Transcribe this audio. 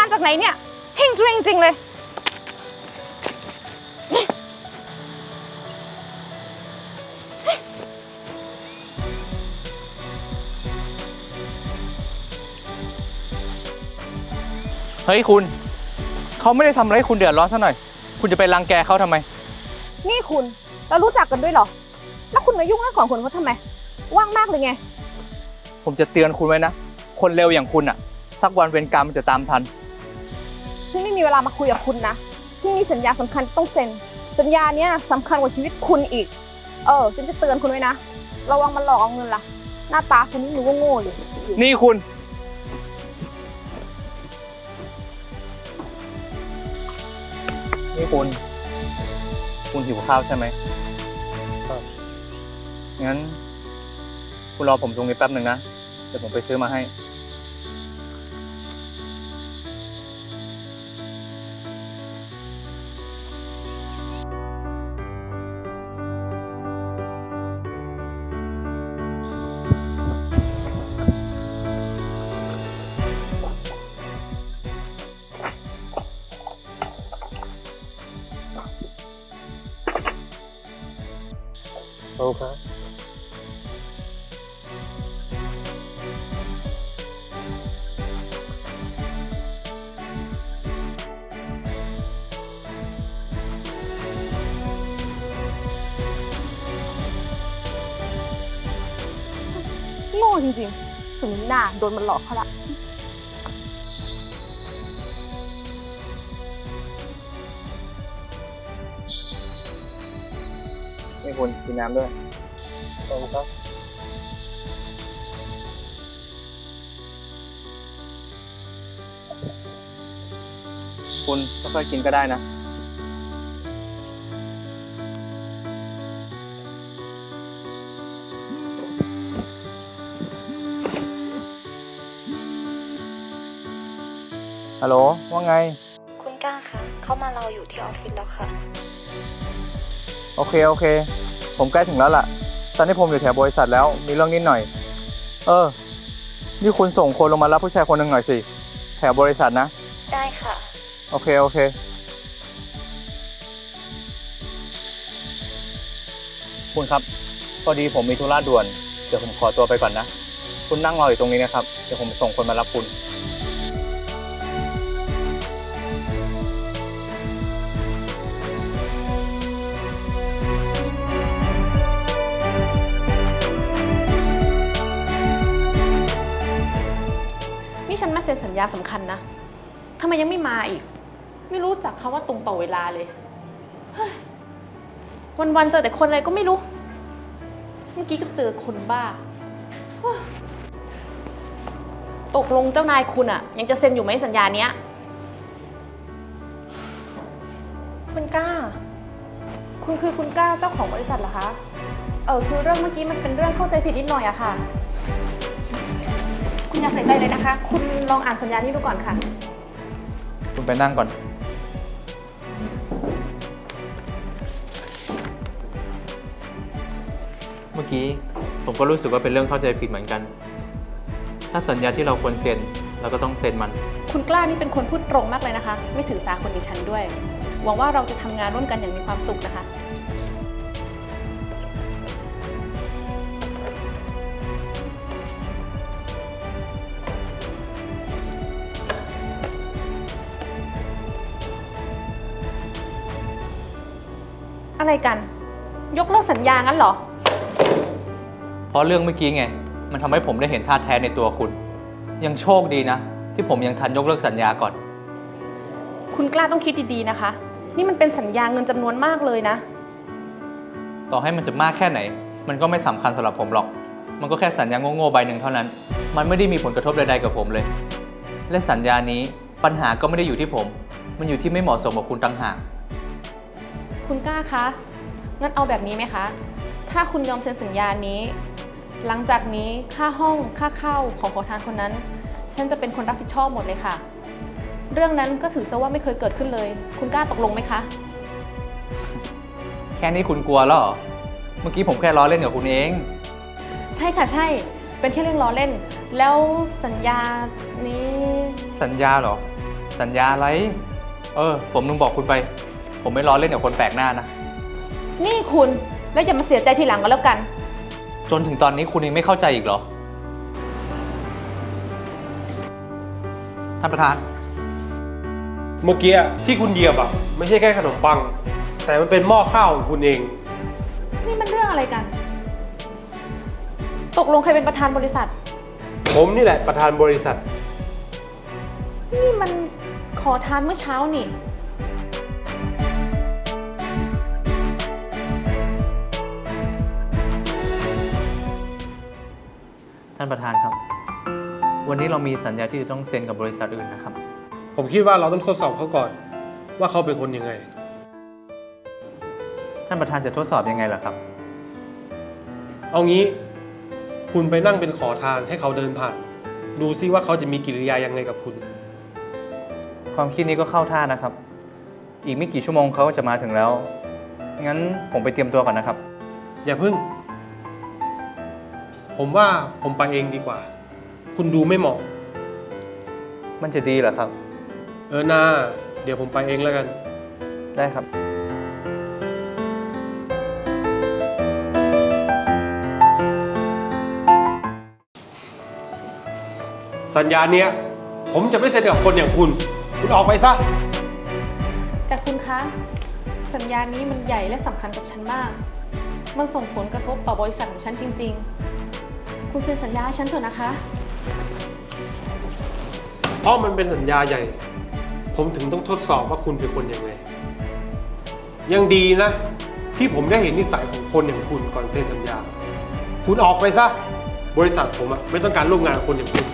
านจากไหนเนี่ยเฮงช่วยจริงๆเลย เฮ้ยคุณ เขาไม่ได้ทำอะไรให้คุณเดือดร้อนซะหน่อย คุณจะไปรังแกเขาทำไม นี่คุณ เรารู้จักกันด้วยเหรอ แล้วคุณมายุ่งเรื่องของคนเขาทำไม ว่างมากเลยไง ผมจะเตือนคุณไว้นะ คนเร็วอย่างคุณอะ สักวันเวรกรรมมันจะตามทัน ฉันไม่มีเวลามาคุยกับคุณนะฉันมีสัญญาสำคัญต้องเซ็น สัญญาเนี้ยสำคัญกว่าชีวิตคุณอีก เออ ฉันจะเตือนคุณไว้นะ ระวังมันหลอกเอาเงินล่ะ หน้าตาคุณนี่รู้ว่าโง่อยู่นี่คุณ นี่คุณ คุณหิวข้าวใช่ไหมครับงั้น คุณรอผมตรงนี้แป๊บหนึ่งนะ เดี๋ยวผมไปซื้อมาให้ โอ้ครับโง่จริงๆสมหน้าโดนมันหลอกเขาละ คุณกินน้ำด้วยขอบคุณครับคุณค่อยๆกินก็ได้นะ ฮัลโหล ว่าไง คุณก้าคะ เข้ามารออยู่ที่ออฟฟิศแล้วค่ะ โอเค โอเค ผมใกล้ถึงแล้วล่ะ ตอนนี้ผมอยู่แถวบริษัทแล้ว มีเรื่องนิดหน่อย เออ นี่คุณส่งคนลงมารับผู้ชายคนหนึ่งหน่อยสิ แถวบริษัทนะ ได้ค่ะ โอเค โอเค คุณครับ พอดีผมมีธุระด่วน เดี๋ยวผมขอตัวไปก่อนนะ คุณนั่งรออยู่ตรงนี้นะครับ เดี๋ยวผมส่งคนมารับคุณ ญาสำคัญนะทำไมยังไม่มาอีก ไม่รู้จักคาว่าตรงต่อเวลาเลยเฮ้ยวันๆเจอแต่คนอะไรก็ไม่รู้ เมื่อกี้ก็เจอคนบ้า ตกลงเจ้านายคุณอะยังจะเซ็นอยู่ไหมสัญญาเนี้ย คุณกล้า คุณคือคุณกล้าเจ้าของบริษัทเหรอคะ เออคือเรื่องเมื่อกี้มันเป็นเรื่องเข้าใจผิดนิดหน่อยอะค่ะ คุณอย่าใส่ใจเลยนะคะ คุณลองอ่านสัญญานี้ดูก่อนค่ะ คุณไปนั่งก่อน เมื่อกี้ผมก็รู้สึกว่าเป็นเรื่องเข้าใจผิดเหมือนกัน ถ้าสัญญาที่เราควรเซ็นเราก็ต้องเซ็นมัน คุณกล้านี่เป็นคนพูดตรงมากเลยนะคะ ไม่ถือสาคนดิฉันด้วย หวังว่าเราจะทำงานร่วมกันอย่างมีความสุขนะคะ อะไรกัน ยกเลิกสัญญางั้นเหรอ เพราะเรื่องเมื่อกี้ไง มันทำให้ผมได้เห็นท่าแท้ในตัวคุณ ยังโชคดีนะ ที่ผมยังทันยกเลิกสัญญาก่อน คุณกล้าต้องคิดดีๆนะคะ นี่มันเป็นสัญญาเงินจำนวนมากเลยนะ ต่อให้มันจะมากแค่ไหน มันก็ไม่สำคัญสำหรับผมหรอก มันก็แค่สัญญาโง่ๆใบหนึ่งเท่านั้น มันไม่ได้มีผลกระทบใดๆกับผมเลย และสัญญานี้ปัญหาก็ไม่ได้อยู่ที่ผม มันอยู่ที่ไม่เหมาะสมกับคุณต่างหาก คุณกล้าคะ งั้นเอาแบบนี้ไหมคะ ถ้าคุณยอมเซ็นสัญญานี้ หลังจากนี้ค่าห้องค่าเข้าของขอทานคนนั้น ฉันจะเป็นคนรับผิดชอบหมดเลยค่ะ เรื่องนั้นก็ถือซะว่าไม่เคยเกิดขึ้นเลย คุณกล้าตกลงไหมคะ แค่นี้คุณกลัวแล้วเหรอ เมื่อกี้ผมแค่ล้อเล่นกับคุณเอง ใช่ค่ะใช่ เป็นแค่เรื่องล้อเล่น แล้วสัญญานี้ สัญญาเหรอ สัญญาอะไร เออ ผมนึงบอกคุณไป ผมไม่ล้อเล่นกับคนแปลกหน้านะ นี่คุณแล้วอย่ามาเสียใจทีหลังก็แล้วกัน จนถึงตอนนี้คุณยังไม่เข้าใจอีกเหรอ ท่านประธาน เมื่อกี้ที่คุณเหยียบอะ ไม่ใช่แค่ขนมปัง แต่มันเป็นหม้อข้าวของคุณเอง นี่มันเรื่องอะไรกัน ตกลงใครเป็นประธานบริษัท ผมนี่แหละประธานบริษัท นี่มันขอทานเมื่อเช้านี่ ท่านประธานครับ วันนี้เรามีสัญญาที่จะต้องเซ็นกับบริษัทอื่นนะครับ ผมคิดว่าเราต้องทดสอบเขาก่อน ว่าเขาเป็นคนยังไง ท่านประธานจะทดสอบยังไงล่ะครับ เอางี้ คุณไปนั่งเป็นขอทานให้เขาเดินผ่าน ดูซิว่าเขาจะมีกิริยายังไงกับคุณ ความคิดนี้ก็เข้าท่านะครับ อีกไม่กี่ชั่วโมงเขาก็จะมาถึงแล้ว งั้นผมไปเตรียมตัวก่อนนะครับ อย่าพึ่ง ผมว่าผมไปเองดีกว่า คุณดูไม่เหมาะ มันจะดีเหรอครับ เออนาเดี๋ยวผมไปเองแล้วกัน ได้ครับ สัญญาเนี้ย ผมจะไม่เซ็นกับคนอย่างคุณ คุณออกไปซะ แต่คุณคะ สัญญานี้มันใหญ่และสำคัญกับฉันมาก มันส่งผลกระทบต่อบริษัทของฉันจริง ๆ คุณเซ็นสัญญาให้ฉันเถอะนะคะ เพราะมันเป็นสัญญาใหญ่ ผมถึงต้องทดสอบว่าคุณเป็นคนยังไง ยังดีนะ ที่ผมได้เห็นนิสัยของคนอย่างคุณก่อนเซ็นสัญญา คุณออกไปซะ บริษัทผมอะไม่ต้องการร่วมงานกับคนอย่างคุณ